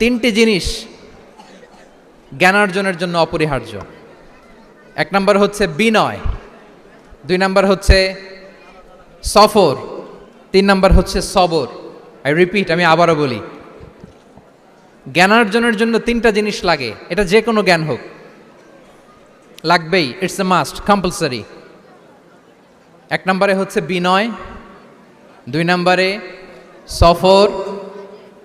তিনটি জিনিস জ্ঞানার্জনের জন্য অপরিহার্য। এক নম্বর হচ্ছে বিনয়, দুই নম্বর হচ্ছে সফর, তিন নম্বর হচ্ছে সবর। আই রিপিট আমি আবারও বলি, জ্ঞানার্জনের জন্য তিনটা জিনিস লাগে, এটা যে কোনো জ্ঞান হোক। লাগবেই ইটস এ মাস্ট কম্পালসারি এক নম্বরে হচ্ছে বিনয়, দুই নম্বরে সফর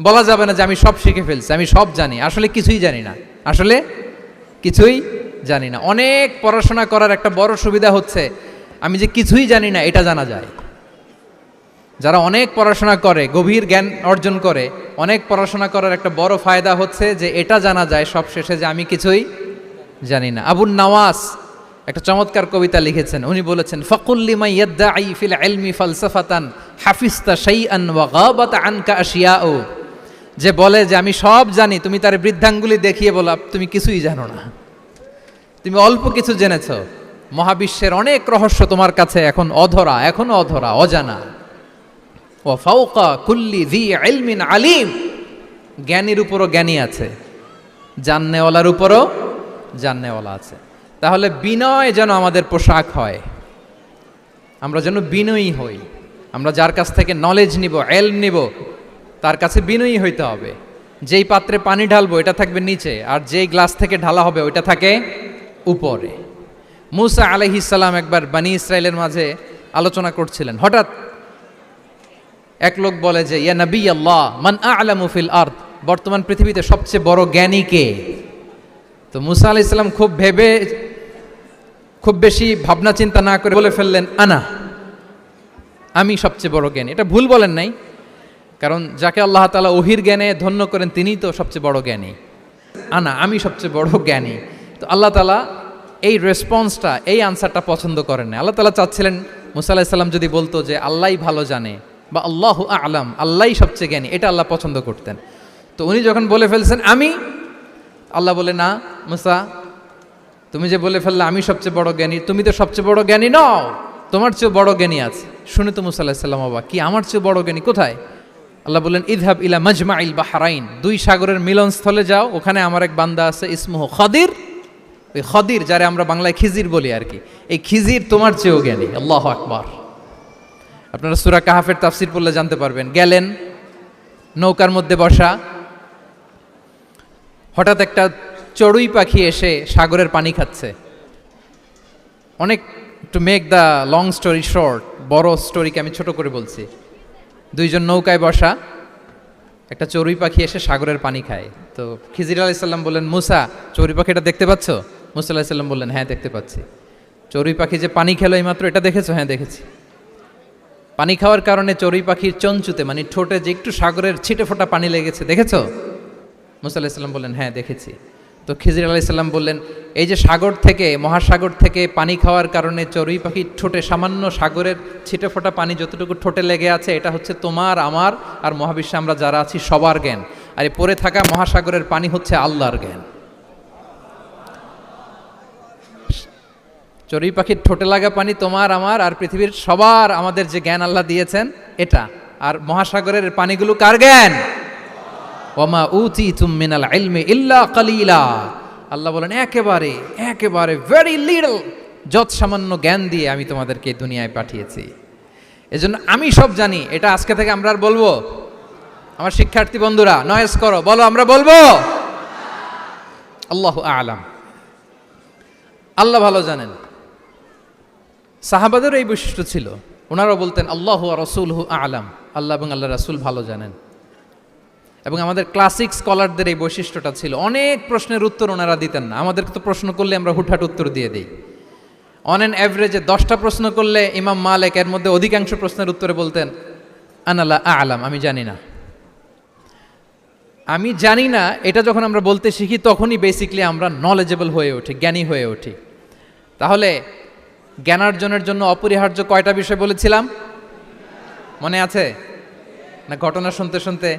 বলা যাবে না যে আমি সব শিখে ফেলছি, আমি সব জানি। আসলে কিছুই জানি না। আসলে কিছুই জানি না। অনেক পড়াশোনা করার একটা বড় সুবিধা হচ্ছে, আমি যে কিছুই জানি না, এটা জানা যায়। যারা অনেক পড়াশোনা করে, গভীর জ্ঞান অর্জন করে, অনেক পড়াশোনা করার একটা বড় ফায়দা হচ্ছে যে এটা জানা যায় সব শেষে যে আমি কিছুই জানি না। আবুল নওয়াজ একটা চমৎকার কবিতা লিখেছেন। উনি বলেছেন ফকুল্লিমা ইয়াদ্দাঈ ফিল ইলমি ফালসাফাতান হাফিজতা শাইআন ওয়া গাবাত আনকা আশিয়াউ। যে বলে যে আমি সব জানি, তুমি তার বৃদ্ধাঙ্গুলি দেখিয়ে বলো তুমি কিছুই জানো না। তুমি অল্প কিছু জেনেছ। মহাবিশ্বের অনেক রহস্য তোমার কাছে এখন অধরা, এখনও অধরা, অজানা। ও ফাউকা কুল্লি দি ইলমিন আলিম। জ্ঞানীর উপরও জ্ঞানী আছে, জাননেওয়ালার উপরও জাননেওয়ালা আছে। তাহলে বিনয় যেন আমাদের পোশাক হয়, আমরা যেন বিনয়ী হই, আমরা যার কাছ থেকে নলেজ নিব এলম নিব তার কাছে বিনয়ী হইতে হবে। যেই পাত্রে পানি ঢালবো, এটা থাকবে নিচে, আর যেই গ্লাস থেকে ঢালা হবে, ওইটা থাকে উপরে। মুসা আলহিসাল্লাম একবার বানি ইসরায়েলের মাঝে আলোচনা করছিলেন। হঠাৎ এক লোক বলে যে, ইয়া নবী আল্লাহ মান আলামু ফিল আর্থ বর্তমান পৃথিবীতে সবচেয়ে বড় জ্ঞানী কে? তো মুসা আলাহ ইসলাম খুব ভেবে, খুব বেশি ভাবনা চিন্তা না করে বলে ফেললেন, আনা, আমি সবচেয়ে বড় জ্ঞানী। এটা ভুল বলেন নাই। কারণ যাকে আল্লাহ তালা ওহির জ্ঞানে ধন্য করেন, তিনিই তো সবচেয়ে বড় জ্ঞানী। আনা, আমি সবচেয়ে বড় জ্ঞানী। তো আল্লাহ তালা এই রেসপন্সটা এই আনসারটা পছন্দ করেন না। আল্লাহ তালা চাচ্ছিলেন, মুসা আলাহিসাল্লাম যদি বলতো যে, আল্লাহই ভালো জানে বা আল্লাহ আলাম, আল্লাহই সবচেয়ে জ্ঞানী এটা আল্লাহ পছন্দ করতেন। তো উনি যখন বলে ফেলছেন, আমি? আল্লাহ বলে, না, মুসা, তুমি যে বলে ফেললে, আমি সবচেয়ে বড় জ্ঞানী, তুমি তো সবচেয়ে বড় জ্ঞানী নও, তোমার চেয়ে বড় জ্ঞানী আছে। শুনে তো মুসা আলাহিসাল্লাম বাবা কি, আমার চেয়ে বড় জ্ঞানী কোথায়? আল্লাহ বললেন, ইদহাব ইলা মজমা ইল বাহারাইন, দুই সাগরের মিলনস্থলে যাও, ওখানে আমার এক বান্দা আছে, ইসমুহ খদির। ওই খদির, যারে আমরা বাংলায় খিজির বলি আর কি। এই খিজির তোমার চেয়েও জ্ঞানী, আল্লাহ আকবার। আপনারা সুরা কাহাফের তাফসির পড়লে জানতে পারবেন, গেলেন, নৌকার মধ্যে বসা, হঠাৎ একটা চড়ুই পাখি এসে সাগরের পানি খাচ্ছে। অনেক to make the long story short বড় স্টোরিকে আমি ছোট করে বলছি। দুইজন নৌকায় বসা, একটা চড়ুই পাখি এসে সাগরের পানি খায়। তো খিজির আলাইসাল্লাম বললেন, মুসা, চড়ুই পাখিটা দেখতে পাচ্ছ? মুসা আলাহিসাল্লাম বললেন হ্যাঁ দেখতে পাচ্ছি। চড়ুই পাখি যে পানি খেলো এইমাত্র, এটা দেখেছ? হ্যাঁ দেখেছি। পানি খাওয়ার কারণে চড়ুই পাখির চঞ্চুতে মানে ঠোঁটে যে একটু সাগরের ছিটে ফোটা পানি লেগেছে, দেখেছ? মুসা আলাহিসাল্লাম বললেন হ্যাঁ দেখেছি। তো খিজির আলাইসাল্লাম বললেন এই যে সাগর থেকে, মহাসাগর থেকে পানি খাওয়ার কারণে চড়ুই পাখির ঠোঁটে সামান্য সাগরের ছিটে ফোটা পানি যতটুকু ঠোঁটে লেগে আছে, এটা হচ্ছে তোমার, আমার আর মহাবিশ্বে আমরা যারা আছি সবার জ্ঞান। আর এই পড়ে থাকা মহাসাগরের পানি হচ্ছে আল্লাহর জ্ঞান। চড়ুই পাখির ঠোঁটে লাগা পানি তোমার, আমার আর পৃথিবীর সবার আমাদের যে জ্ঞান আল্লাহ দিয়েছেন, এটা। আর মহাসাগরের পানিগুলো কার জ্ঞান? ওমা উতি তুমিনাল ইল্লা কালিলা। আল্লাহ বলেন, একেবারে একেবারে ভেরি লিটল যত সামান্য জ্ঞান দিয়ে আমি তোমাদেরকে দুনিয়ায় পাঠিয়েছি। এজন্য আমি সব জানি। এটা আজকে থেকে আমরা আর বলব। আমার শিক্ষার্থী বন্ধুরা নয়েস করো। বলো, আমরা বলব? আল্লাহ আলাম। আল্লাহ ভালো জানেন। সাহাবাদেরও এই বৈশিষ্ট্য ছিল। ওনারাও বলতেন, আল্লাহ রসুল হু আলাম। আল্লাহ এবং আল্লাহ রাসুল ভালো জানেন। এবং আমাদের ক্লাসিক স্কলারদের এই বৈশিষ্ট্যটা ছিল, অনেক প্রশ্নের উত্তর ওনারা দিতেন না। আমাদেরকে তো প্রশ্ন করলে আমরা হুটহাট উত্তর দিয়ে দিই। অন অ্যান অ্যাভারেজে দশটা প্রশ্ন করলে ইমাম মালেক এর মধ্যে অধিকাংশ প্রশ্নের উত্তরে বলতেন আনাল্লাহ আলাম, আমি জানি না। আমি জানি না, এটা যখন আমরা বলতে শিখি তখনই বেসিকলি আমরা নলেজেবল হয়ে উঠি, জ্ঞানী হয়ে উঠি। তাহলে জ্ঞানার্জনের জন্য অপরিহার্য কয়টা বিষয় বলেছিলাম? মনে আছে? না ঘটনা শুনতে শুনতে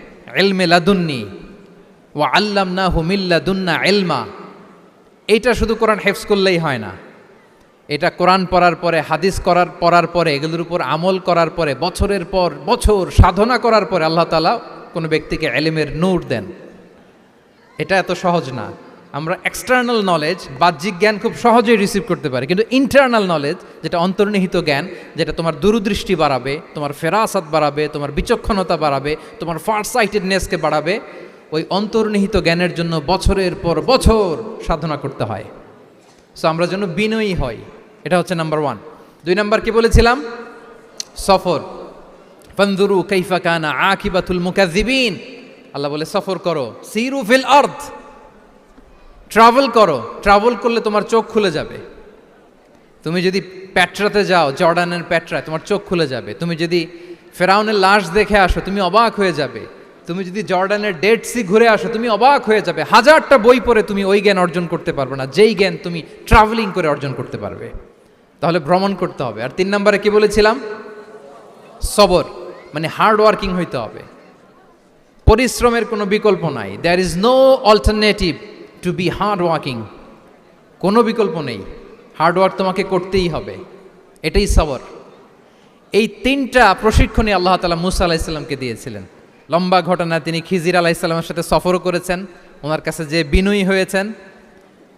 এলমে লাদুন্নি ও আল্লাম না হুমিল্লা দুন্না এলমা এটা শুধু কোরআন হেফস করলেই হয় না। এটা কোরআন পড়ার পরে, হাদিস করার, পড়ার পরে, এগুলোর উপর আমল করার পরে, বছরের পর বছর সাধনা করার পরে আল্লাহ তালা কোনো ব্যক্তিকে এলিমের নূর দেন। এটা এত সহজ না। আমরা এক্সটার্নাল নলেজ বাহ্যিক জ্ঞান খুব সহজেই রিসিভ করতে পারি। কিন্তু ইন্টারনাল নলেজ যেটা অন্তর্নিহিত জ্ঞান, যেটা তোমার দূরদৃষ্টি বাড়াবে, তোমার ফেরাসাত বাড়াবে, তোমার বিচক্ষণতা বাড়াবে, তোমার ফার সাইটেডনেসকে বাড়াবে, ওই অন্তর্নিহিত জ্ঞানের জন্য বছরের পর বছর সাধনা করতে হয়। সো আমরা যেন বিনয়ী হই। এটা হচ্ছে নাম্বার ওয়ান দুই নাম্বার কি বলেছিলাম? সফর। ফন্দুরু কাইফা কানা আকিবাতুল মুকাজিবিন আল্লাহ বলে, সফর করো। সিরু ফিল আর্থ ট্রাভেল করো ট্রাভেল করলে তোমার চোখ খুলে যাবে। তুমি যদি প্যাট্রাতে যাও, জর্ডানের প্যাট্রায়, তোমার চোখ খুলে যাবে। তুমি যদি ফেরাউনের লাশ দেখে আসো, তুমি অবাক হয়ে যাবে। তুমি যদি জর্ডানের ডেড সি ঘুরে আসো, তুমি অবাক হয়ে যাবে। হাজারটা বই পড়ে তুমি ওই জ্ঞান অর্জন করতে পারবে না। যেই জ্ঞান তুমি ট্রাভেলিং করে অর্জন করতে পারবে। তাহলে ভ্রমণ করতে হবে। আর তিন নম্বরে কি বলেছিলাম? সবর মানে হার্ড ওয়ার্কিং হইতে হবে। পরিশ্রমের কোনো বিকল্প নাই। There is no alternative to be hard working কোনো বিকল্প নেই। হার্ড ওয়ার্ক তোমাকে করতেই হবে। এটাই সবর। এই তিনটা প্রশিক্ষণই আল্লাহ তালা মুসা আলাহিসাল্লামকে দিয়েছিলেন। লম্বা ঘটনা, তিনি খিজির আলাহিসাল্লামের সাথে সফরও করেছেন। ওনার কাছে যে বিনয়ী হয়েছেন,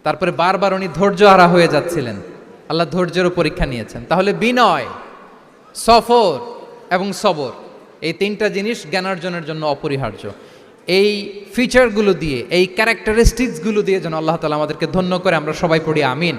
তারপরে বারবার উনি ধৈর্য ধৈর্যহারা হয়ে যাচ্ছিলেন। আল্লাহ ধৈর্যেরও পরীক্ষা নিয়েছেন। তাহলে বিনয়, সফর এবং সবর, এই তিনটা জিনিস জ্ঞানার্জনের জন্য অপরিহার্য। এই ফিচারগুলো দিয়ে, এই ক্যারেক্টারিস্টিকসগুলো দিয়ে যেন আল্লাহ তালা আমাদেরকে ধন্য করে, আমরা সবাই পড়ি, আমিন।